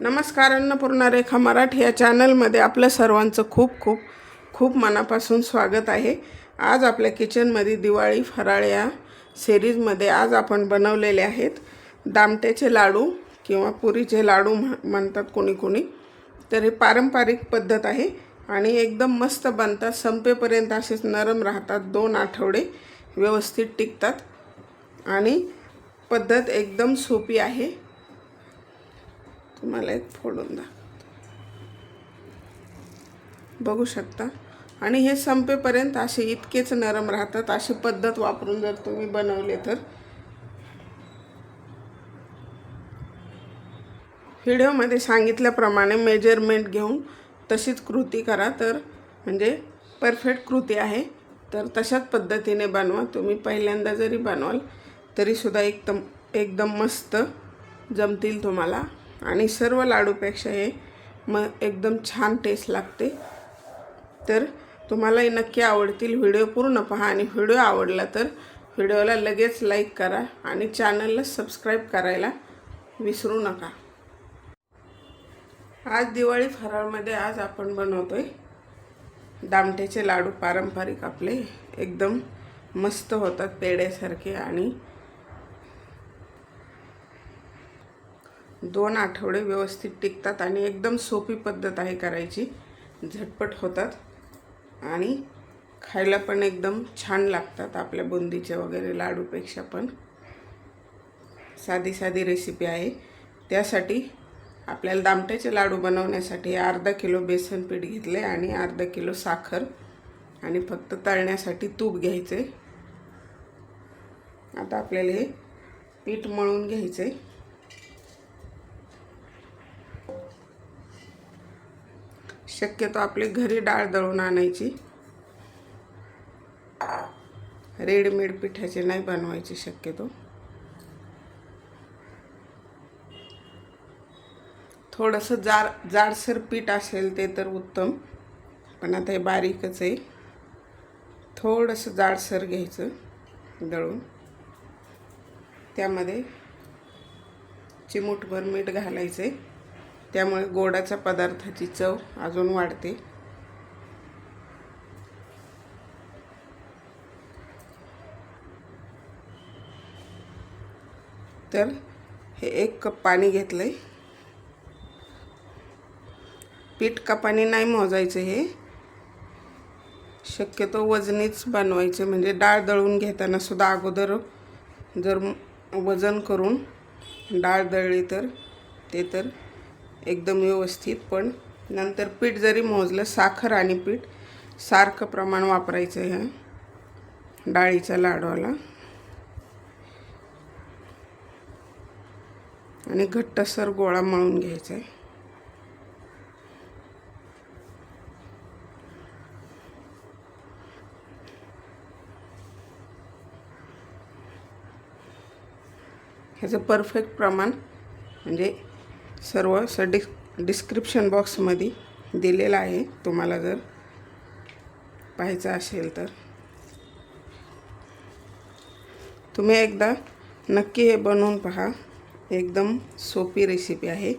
नमस्कार अन्नपूर्णा रेखा मराठी या चॅनलमध्ये आपलं सर्वांचं खूप खूप खूप मनापासून स्वागत आहे. आज आपल्या किचनमध्ये दिवाळी फराळ या सिरीजमध्ये आज आपण बनवलेले आहेत दामट्याचे लाडू किंवा पुरीचे लाडू म्ह- म्हणतात कोणी कोणी. तर हे पारंपरिक पद्धत आहे आणि एकदम मस्त बनतात संपेपर्यंत असेच नरम राहतात दोन आठवडे व्यवस्थित टिकतात आणि पद्धत एकदम सोपी आहे. तुम्हाला एक फोडून द्या. बघू शकता. आणि हे संपेपर्यंत असे इतकेच नरम राहतात अशी पद्धत वापरून जर तुम्ही बनवले तर. व्हिडिओमध्ये सांगितल्याप्रमाणे मेजरमेंट घेऊन तशीच कृती करा तर म्हणजे परफेक्ट कृती आहे. तर तशाच पद्धतीने बनवा. तुम्ही पहिल्यांदा जरी बनवाल तरीसुद्धा एकदम एकदम मस्त जमतील तुम्हाला. आणि सर्व लाडूपेक्षा हे मग एकदम छान टेस्ट लागते. तर तुम्हालाही नक्की आवडतील. व्हिडिओ पूर्ण पहा आणि व्हिडिओ आवडला तर व्हिडिओला लगेच लाईक करा आणि चॅनलला सबस्क्राईब करायला विसरू नका. आज दिवाळी फराळमध्ये आज आपण बनवतो आहे दामट्याचे लाडू पारंपरिक आपले. एकदम मस्त होतात पेड्यासारखे आणि दोन आठवडे व्यवस्थित टिकतात आणि एकदम सोपी पद्धत आहे करायची. झटपट होतात. आणि खायला पण एकदम छान लागतात. आपल्या बुंदीचे वगैरे लाडूपेक्षा पण साधी साधी रेसिपी आहे. त्यासाठी आपल्याला दामट्याचे लाडू बनवण्यासाठी अर्धा किलो बेसन पीठ घेतले आणि अर्धा किलो साखर आणि फक्त तळण्यासाठी तूप घ्यायचे. आता आपल्याला हे पीठ मळून घ्यायचे. शक्यतो आपली घरी डाळ दळून आणायची. रेडीमेड पिठाचे नाही बनवायचे शक्यतो. थोडंसं जार जाडसर पीठ असेल ते तर उत्तम पण आता हे बारीकच आहे. थोडंसं जाडसर घ्यायचं दळून. त्यामध्ये चिमूटभर मीठ घालायचं आहे त्यामुळे गोडाच्या पदार्थाची चव अजून वाढते. तर हे एक कप पाणी घेतलं आहे पीठ कपाने नाही मोजायचं हे. शक्यतो वजनीच बनवायचे म्हणजे डाळ दळून घेताना सुद्धा अगोदर जर वजन करून डाळ दळली तर ते तर एकदम व्यवस्थित पण नंतर पीठ जरी मोजलं साखर आणि पीठ सारखं प्रमाण वापरायचं ह्या डाळीच्या लाडवाला आणि घट्टसर गोळा मळून घ्यायचा आहे. ह्याचं परफेक्ट प्रमाण म्हणजे सर्व स डिस् डिस्क्रिप्शन बॉक्समध्ये दिलेलं आहे तुम्हाला जर पाहायचं असेल तर. तुम्ही एकदा नक्की हे बनवून पहा. एकदम सोपी रेसिपी आहे.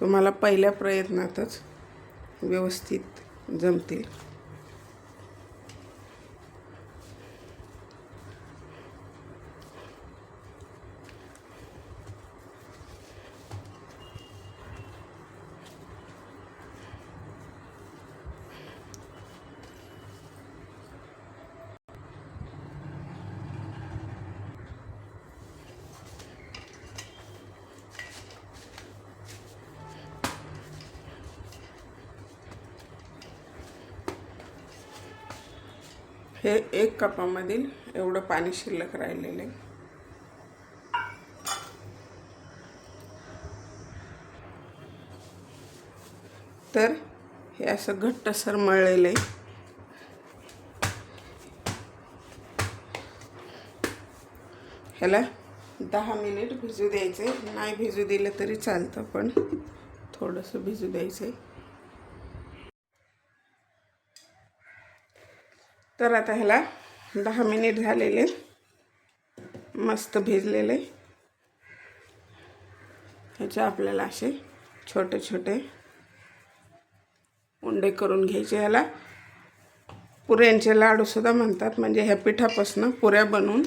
तुम्हाला पहिल्या प्रयत्नातच व्यवस्थित जमतील. हे एक कपामधील एवढं पाणी शिल्लक राहिलेलं आहे. तर हे असं घट्टसर मळलेलं आहे. ह्याला दहा मिनिट भिजू द्यायचं आहे नाही भिजू दिलं तरी चालतं पण थोडंसं भिजू द्यायचं आहे तर आता ह्याला दहा मिनिट झालेले मस्त भिजलेले. ह्याचे आपल्याला असे छोटे छोटे उंडे करून घ्यायचे. ह्याला पुऱ्यांचे लाडूसुद्धा म्हणतात म्हणजे ह्या पिठापासून पुऱ्या बनवून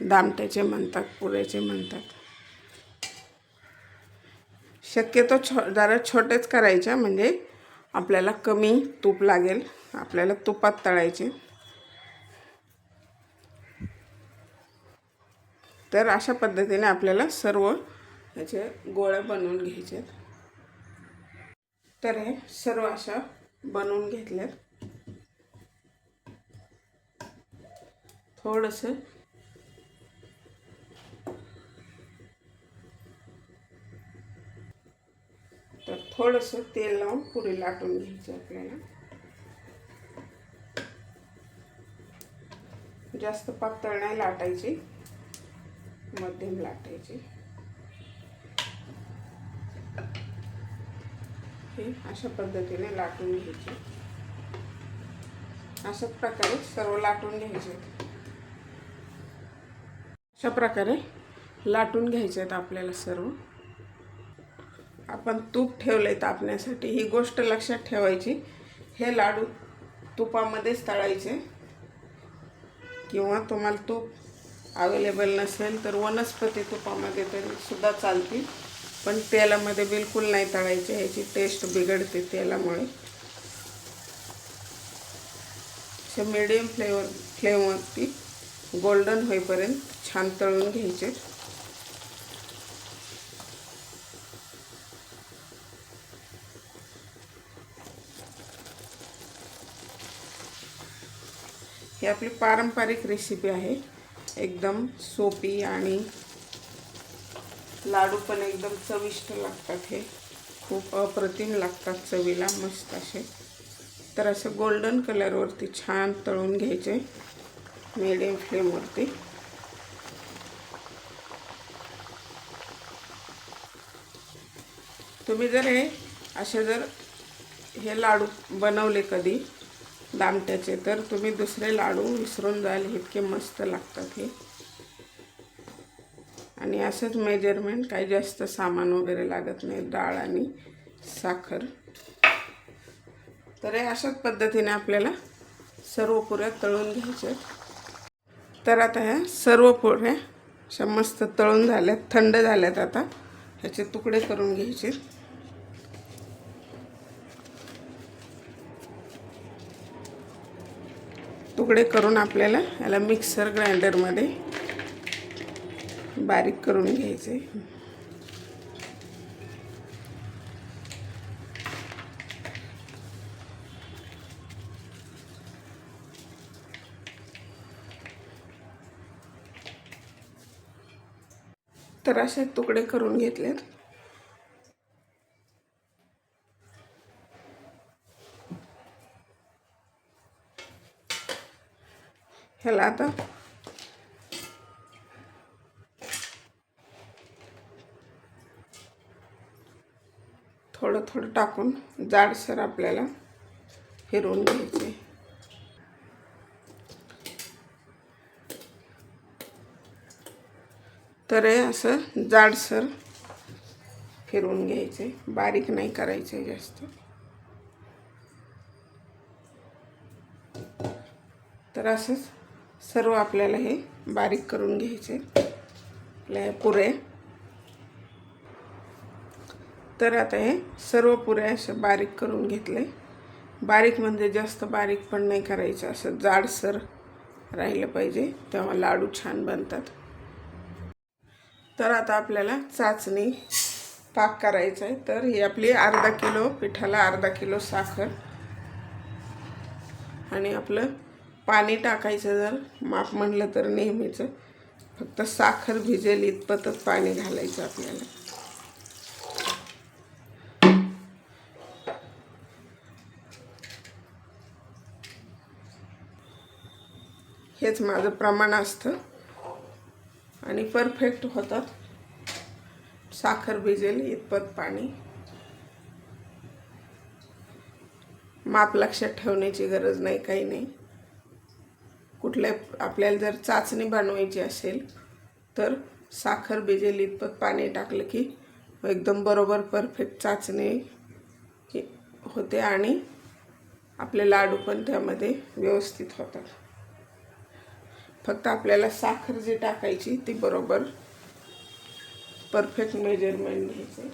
दामट्याचे म्हणतात पुऱ्याचे म्हणतात. शक्यतो छो जरा छोटेच करायच्या म्हणजे आपल्याला कमी तूप लागेल. आपल्याला तुपात तळायचे. तर अशा पद्धतीने आपल्याला सर्व ह्याचे गोळ्या बनवून घ्यायचे. तर हे सर्व अशा बनवून घेतल्यात. थोडंसं तर थोडंसं तेल लावून पुरी लाटून घ्यायचं आपल्याला. जास्त पातळ नाही लाटायची मध्यम लाटायची. हे अशा पद्धतीने लाटून घ्यायचे. अशाच प्रकारे सर्व लाटून घ्यायचे. अशा प्रकारे लाटून घ्यायचे आहेत आपल्याला सर्व. आपण तूप ठेवले तापण्यासाठी ही गोष्ट लक्षात ठेवायची. हे लाडू तुपामध्येच तळायचे. किंवा तुम्हाला तूप अवेलेबल नसेल तर वनस्पती तुपामध्ये तरी सुद्धा चालतील. पण तेलामध्ये बिलकुल नाही तळायचे ह्याची टेस्ट बिघडते तेलामुळे. असे मिडियम फ्लेवर फ्लेमवरती गोल्डन होईपर्यंत छान तळून घ्यायचे. ही आपली पारंपरिक रेसिपी आहे. एकदम सोपी आणि लाडू पण एकदम चविष्ट लागतात हे. खूप अप्रतिम लागतात चवीला मस्त असे. तर असं गोल्डन कलरवरती छान तळून घ्यायचे. मिडियम फ्लेमवरती तुम्ही जर हे असे जर हे लाडू बनवले कधी दामट्याचे. तर तुम्ही दुसरे लाडू विसरून जाल इतके मस्त लागतात हे. आणि असंच मेजरमेंट काही जास्त सामान वगैरे लागत नाही डाळ आणि साखर. तर हे अशाच पद्धतीने आपल्याला सर्व पुऱ्या तळून घ्यायच्या तर आता ह्या सर्व पुऱ्या अशा मस्त तळून झाल्यात थंड झाल्यात आता. ह्याचे तुकडे करून घ्यायचे. तुकडे करून आपल्याला याला मिक्सर ग्राइंडरमध्ये बारीक करून घ्यायचे. तर असे तुकडे करून घेतलेत. ह्याला आता थोडं थोडं टाकून जाडसर आपल्याला फिरवून घ्यायचे. तर हे असं जाडसर फिरवून घ्यायचे. बारीक नाही करायचे जास्त. तर असंच सर्व आपल्याला हे बारीक करून घ्यायचे. आपल्या पुरे. तर आता हे सर्व पुऱ्या असे बारीक करून घेतले. बारीक म्हणजे जास्त बारीक पण नाही करायचं. असं जाडसर राहिलं पाहिजे. तेव्हा लाडू छान बनतात. तर आता आपल्याला चाचणी पाक करायचा आहे. तर ही आपली अर्धा किलो पिठाला अर्धा किलो साखर आणि आपलं पाणी टाकायचं जर माप म्हणलं तर नेहमीचं. फक्त साखर भिजेल इतपतच पाणी घालायचं आपल्याला. हेच माझं प्रमाण असतं. आणि परफेक्ट होतात. साखर भिजेल इतपत पाणी. माप लक्षात ठेवण्याची गरज नाही काही नाही. कुठल्या आपल्याला जर चाचणी बनवायची असेल तर साखर भिजेल इतपत पाणी टाकलं की एकदम बरोबर परफेक्ट चाचणी होते आणि आपले लाडू पण त्यामध्ये व्यवस्थित होतात. फक्त आपल्याला साखर जी टाकायची ती बरोबर परफेक्ट मेजरमेंट घ्यायचं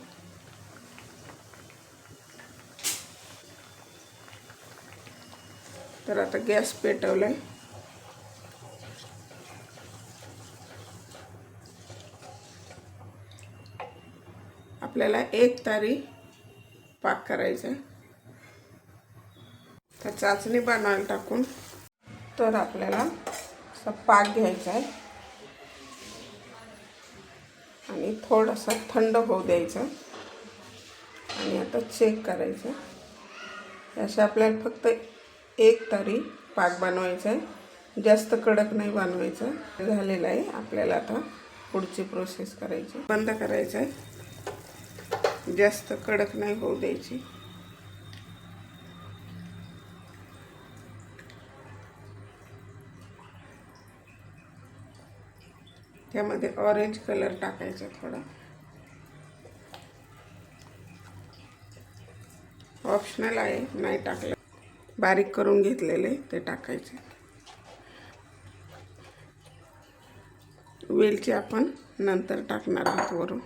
तर आता गॅस पेटवलाय. आपल्याला एक तारी पाक करायचा आहे. तर चाचणी बनवायला टाकून तर आपल्याला असा पाक घ्यायचा आहे. आणि थोडासा थंड होऊ द्यायचा. आणि आता चेक करायचं असं आपल्याला फक्त एक तारी पाक बनवायचा आहे. जास्त कडक नाही बनवायचं. झालेलं आहे. आपल्याला आता पुढची प्रोसेस करायची बंद करायचं आहे. जास्त कडक नाही होऊ द्यायची. त्यामध्ये ऑरेंज कलर टाकायचा थोडा. ऑप्शनल आहे नाही टाकलं. बारीक करून घेतलेले ते टाकायचे. वेलची आपण नंतर टाकणार आहोत वरून.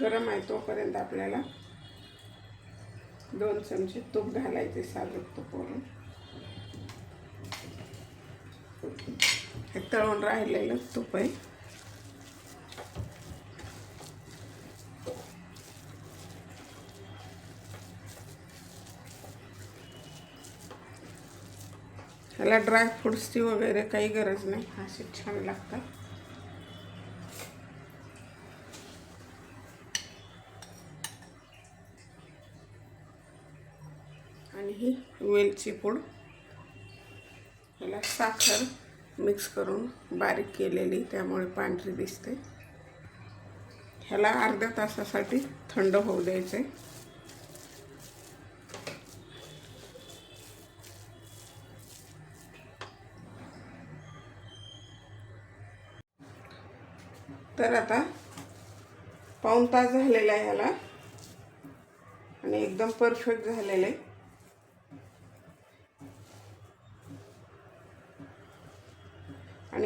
गरम आहे तोपर्यंत आपल्याला दोन चमचे तूप घालायचे साजूक तूप वरून हे तळून राहिलेलं तूप आहे. ह्याला ड्रायफ्रुट्सची वगैरे काही गरज नाही. असे छान लागतात आणि ही वेलची पूड. ह्याला साखर मिक्स करून बारीक केलेली त्यामुळे पांढरी दिसते. ह्याला अर्ध्या तासासाठी थंड होऊ द्यायचे. तर आता पाऊण तास झालेला आहे ह्याला. आणि एकदम परफेक्ट झालेलं. आहे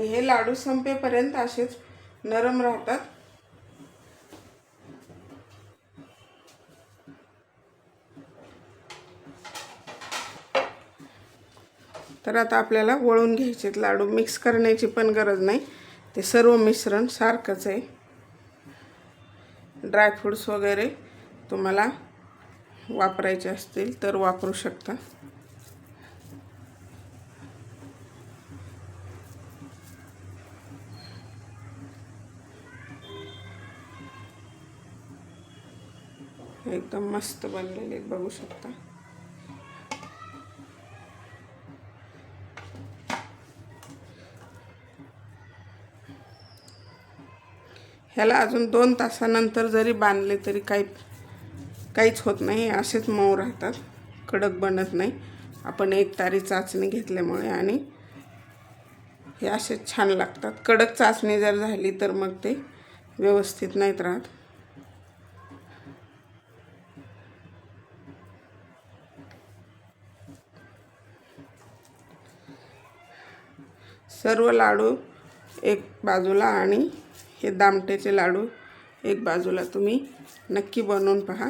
हे लाडू संपेपर्यंत असेच नरम राहतात. तर आता आपल्याला वळून घ्यायचे लाडू. मिक्स करण्याची पण गरज नाही. ते सर्व मिश्रण सारखंच आहे. ड्रायफ्रूट्स वगैरे तुम्हाला वापरायचे असतील तर वापरू शकता. एकदम मस्त बनलेले आहेत, बघू शकता. ह्याला अजून दोन तासानंतर जरी बांधले तरी काही काहीच होत नाही. असेच मऊ राहतात. कडक बनत नाही. आपण एक तारी चाचणी घेतल्यामुळे आणि हे असेच छान लागतात. कडक चाचणी जर झाली तर मग ते व्यवस्थित नाहीत राहत. सर्व लाडू एक बाजूला आणि हे दामटेचे लाडू एक बाजूला तुम्ही नक्की बनवून पहा.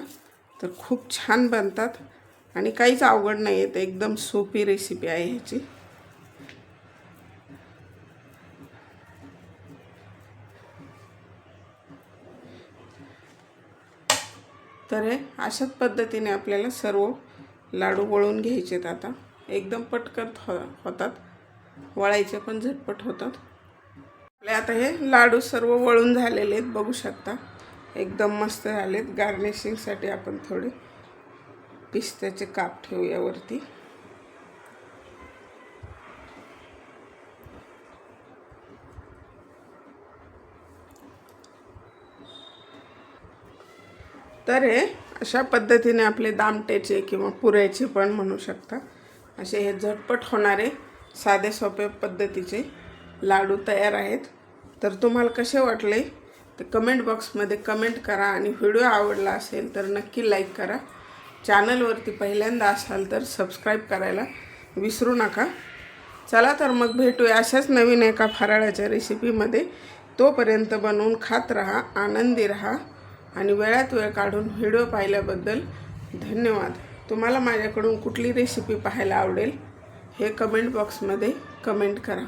तर खूप छान बनतात आणि काहीच अवघड नाही आहे एकदम सोपी रेसिपी आहे ह्याची. तर हे अशाच पद्धतीने आपल्याला सर्व लाडू वळून घ्यायचेत आता. एकदम पटकन हो होतात. वळायचे पण झटपट होतात. आपले आता हे लाडू सर्व वळून झालेले आहेत बघू शकता. एकदम मस्त झालेत. गार्निशिंगसाठी आपण थोडे पिस्त्याचे काप ठेवूया वरती. तर हे अशा पद्धतीने आपले दामटेचे किंवा पुऱ्याचे पण म्हणू शकता. असे हे झटपट होणारे साधे सोपे पद्धतीचे लाडू तयार आहेत. तर तुम्हाला कसे वाटले ते कमेंट बॉक्समध्ये कमेंट करा आणि व्हिडिओ आवडला असेल तर नक्की लाईक करा. चॅनलवरती पहिल्यांदा असाल तर सबस्क्राईब करायला विसरू नका. चला तर मग भेटूया अशाच नवीन एका फराळाच्या रेसिपीमध्ये तोपर्यंत बनवून खात राहा आनंदी राहा आणि वेळात वेळ काढून व्हिडिओ पाहिल्याबद्दल धन्यवाद. तुम्हाला माझ्याकडून कुठली रेसिपी पाहायला आवडेल? हे कमेंट बॉक्समध्ये कमेंट करा.